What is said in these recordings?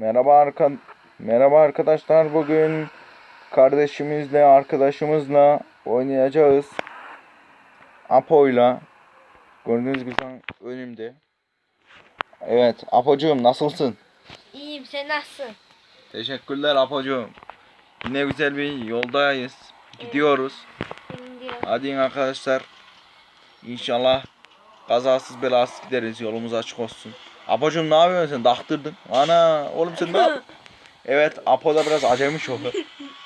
Merhaba arka Merhaba arkadaşlar. Bugün kardeşimizle, arkadaşımızla oynayacağız. Apo'yla. Gördüğünüz gibi şu önümde. Evet, Apocuğum nasılsın? İyiyim sen nasılsın? Teşekkürler Apocuğum. Yine güzel bir yoldayız. Gidiyoruz. Diyor. Hadi arkadaşlar. İnşallah kazasız belasız gideriz. Yolumuz açık olsun. Apocuğum ne yapıyorsun sen? Daktırdın. Ana oğlum sen ne? Evet Apo da biraz acemi şofu.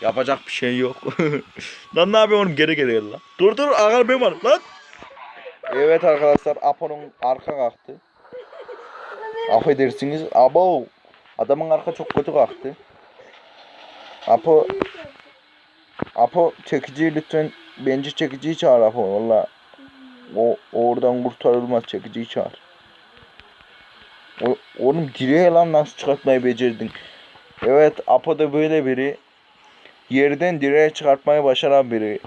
Yapacak bir şey yok. lan ne yapıyorsun oğlum geri geri gel lan. Dur dur arkada ben var lan. Evet arkadaşlar Apo'nun arka kalktı. Affedersiniz. Abo. Adamın arka çok kötü kalktı. Apo Apo çekiciyi lütfen bence çekiciyi çağır Apo valla. O oradan kurtarılmaz çekiciyi çağır. O, oğlum direğe lan nasıl çıkartmayı becerdin? Evet Apo da böyle biri. Yerden direğe çıkartmayı başaran biri.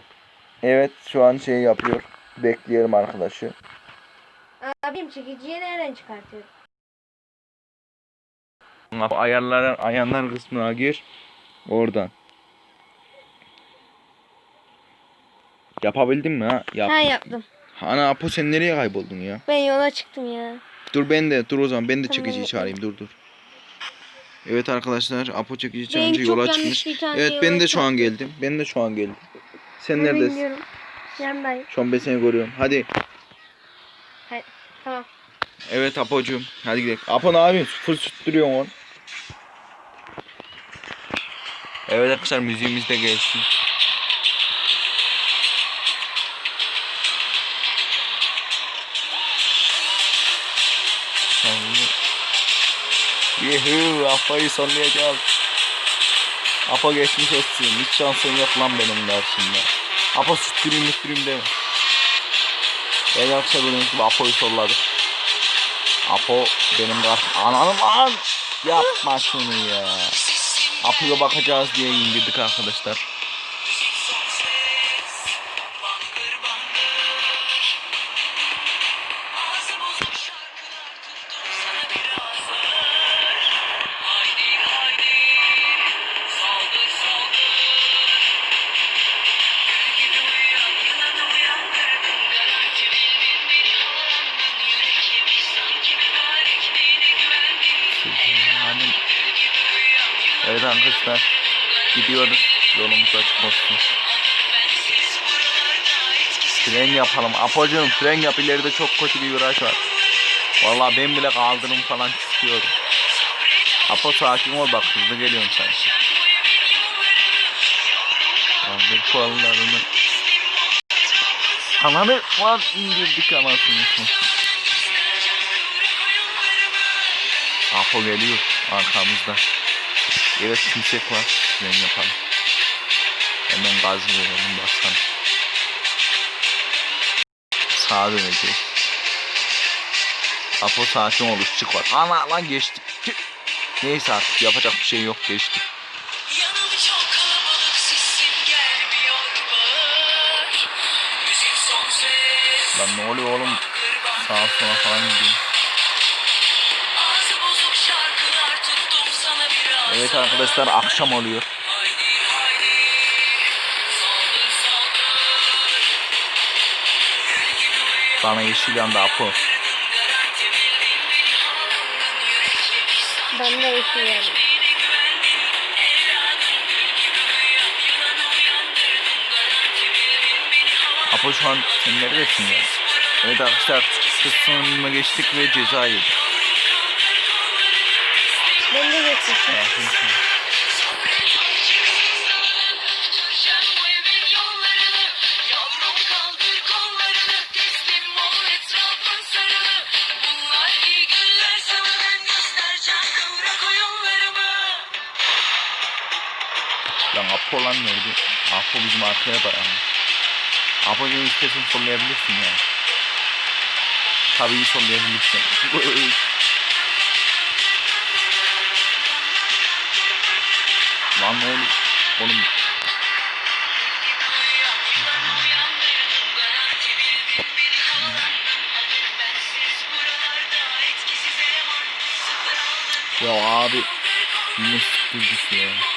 Evet şu an şey yapıyor. Bekleyelim arkadaşı. Abim çekiciyi nereden çıkartıyor? Apo ayarlar ayarlar kısmına gir. Oradan. Yapabildin mi ha? Yap. Ha yaptım. Ana Apo sen nereye kayboldun ya? Ben yola çıktım ya. Dur ben de dur o zaman ben de çekiciyi çağırayım dur dur. Evet arkadaşlar Apo çekici çağırınca çok yola yanlış çıkmış. bir tane Evet ben de şu an geldim. Ben de şu an geldim. Sen neredesin? bilmiyorum. Yanındayım. Şu an ben seni görüyorum. Hadi. Tamam. Evet Apo'cum. Hadi gidelim. Apo ne yapıyorsun? Full süttürüyorsun onu. Evet arkadaşlar müziğimiz de gelsin. Yuhuu Apo'yu sonlayacağız. Apo geçmiş olsun. Hiç şansın yok lan benim dersinde. Apo süttüreyim müttüreyim deme. Evet arkadaşlar gördüğünüz gibi Apo'yu solladık. Apo benim karşım. Ananım lan! Yapma şunu ya. Apo'ya bakacağız diye indirdik arkadaşlar. Yani... Evet arkadaşlar. Gidiyoruz. Yolumuz açık olsun. Fren yapalım. Apocuğum fren yap. İleride çok kötü bir viraj var. Vallahi ben bile kaldırım falan çıkıyorum. Apo sakin ol bak hızlı geliyorsun sanki. Kaldır kollarını. Ananı var indirdik anasını. Apo geliyor arkamızda. Evet kimsek var. Fren yapalım. Hemen gaz verelim basalım. Sağa döneceğiz. Apo sakin ol ışık var. Ana lan geçtik. Neyse artık yapacak bir şey yok geçtik. Lan ne oluyor oğlum? Sağa sola falan gidiyor. Evet arkadaşlar akşam oluyor. Bana yeşil yandı Apo. Ben de yeşil havalandın Apo şu an sen neredesin ya? Evet arkadaşlar sınırına geçtik ve ceza yedik. Lan Apo lan nerede? Apo bizim arkaya dayandı. Apo'yu istersen sollayabilirsin yani. Tabii sollayabilirsin. etkisiz eleman Sıfır aldın ya abi sıkıldık ya.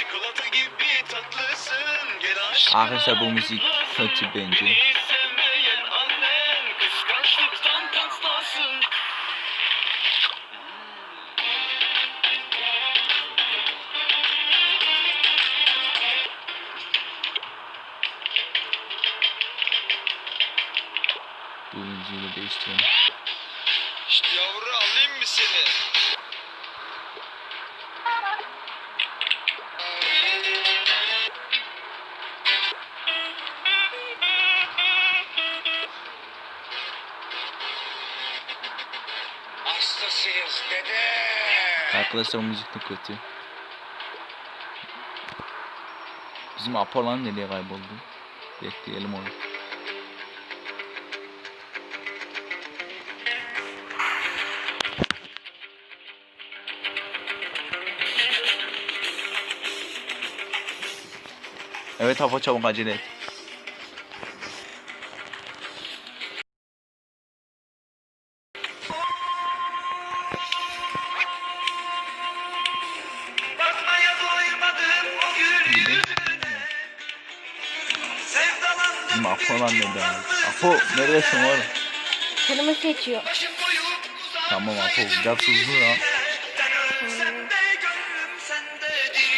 Çikolata gibi tatlısın gel aşkına Arkadaşlar bu müzik kötü bence. Beni sevmeyen annen kıskançlıktan patlasın Bu müziği de değiştirelim. İşte yavru alayım mı seni? Hastasıyız dede. Arkadaşlar müzik de kötü. Bizim Apo'lan nereye kayboldu? Bekleyelim onu. Evet Apo çabuk acele et. Apo'lan kim nerede? yalnız Apo neredesin oğlum? Kanımı seçiyor. Tamam Apo biraz hızlı ya. Ben ölsem de gönlüm sendedir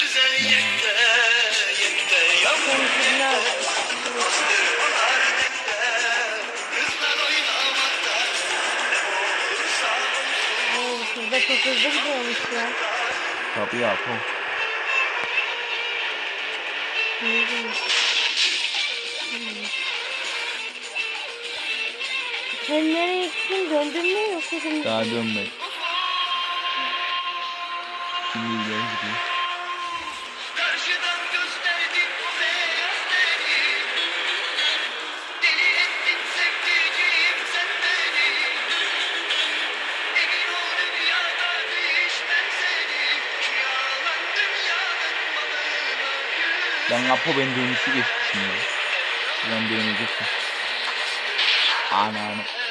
güzel yenge yenge yavrum Senin kızını al. onlar dende kızlar oynamakta ne olursa olsun Oo, kız da çok hızlı gidiyormuş ya. Tabii Apo. İyi Sen nereye gittin? Döndün mü yoksa şimdi? Daha dönmedi. Şimdi ileri gidiyor. Ben Apo ben dönüşü geçmişim ya. Ben dönecektim. Ana ana.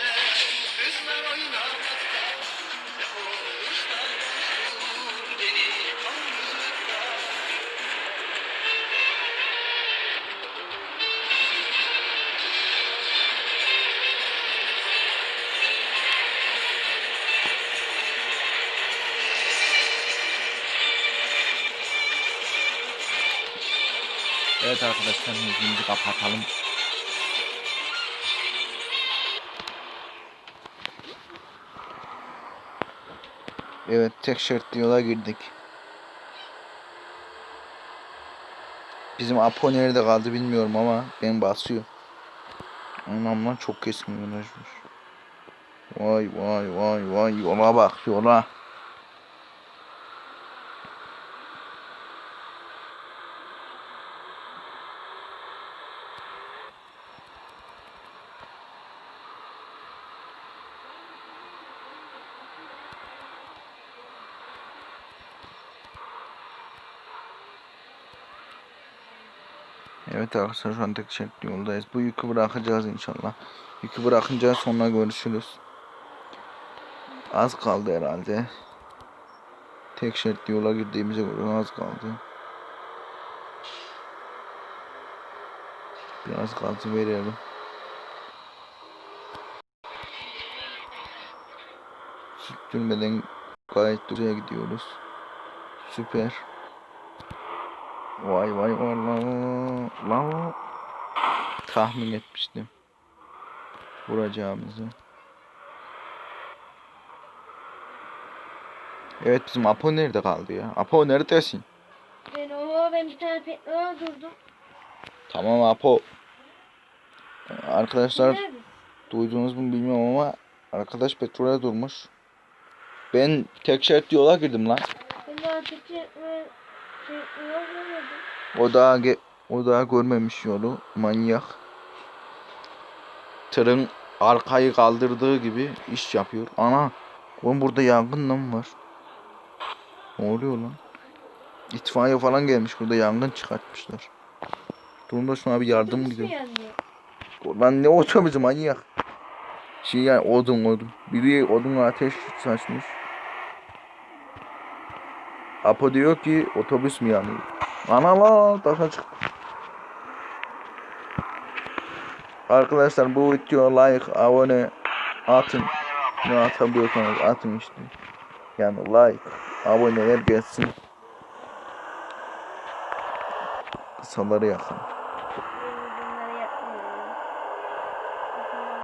Evet arkadaşlar müziğimizi kapatalım. Evet tek şertli yola girdik. Bizim Apo nerede kaldı bilmiyorum ama ben basıyor. Anam lan çok keskin virajmış. Vay vay vay vay yola bak yola. Evet arkadaşlar şu an tek şertli yoldayız. Bu yükü bırakacağız inşallah. Yükü bırakınca sonra görüşürüz. Az kaldı herhalde. Tek şertli yola girdiğimize göre az kaldı. Biraz gazı verelim. Sürtünmeden gayet güzel gidiyoruz. Süper. Vay vay vay lan lan. Tahmin etmiştim. Vuracağımızı. Evet bizim Apo nerede kaldı ya? Apo neredesin? Ben o ben bir tane petrol durdum. Tamam Apo. Arkadaşlar Nerede? duydunuz mu bilmiyorum ama arkadaş petrole durmuş. Ben tek şerit yola girdim lan. Ben de yok muydu? O daha o daha görmemiş yolu manyak. Tırın arkayı kaldırdığı gibi iş yapıyor. Ana, oğlum burada yangın lan var. Ne oluyor lan? İtfaiye falan gelmiş burada yangın çıkartmışlar. Durumda şuna bir yardım gidiyor. Lan ne otobüsü manyak. Şey yani odun odun. Biri odun ateş saçmış. Apo diyor ki otobüs mü yanıyor? Ana la taşa çık. Arkadaşlar bu videoya like, abone atın. Ne atabiliyorsanız atın işte. Yani like, aboneler gelsin. Kısaları yakın.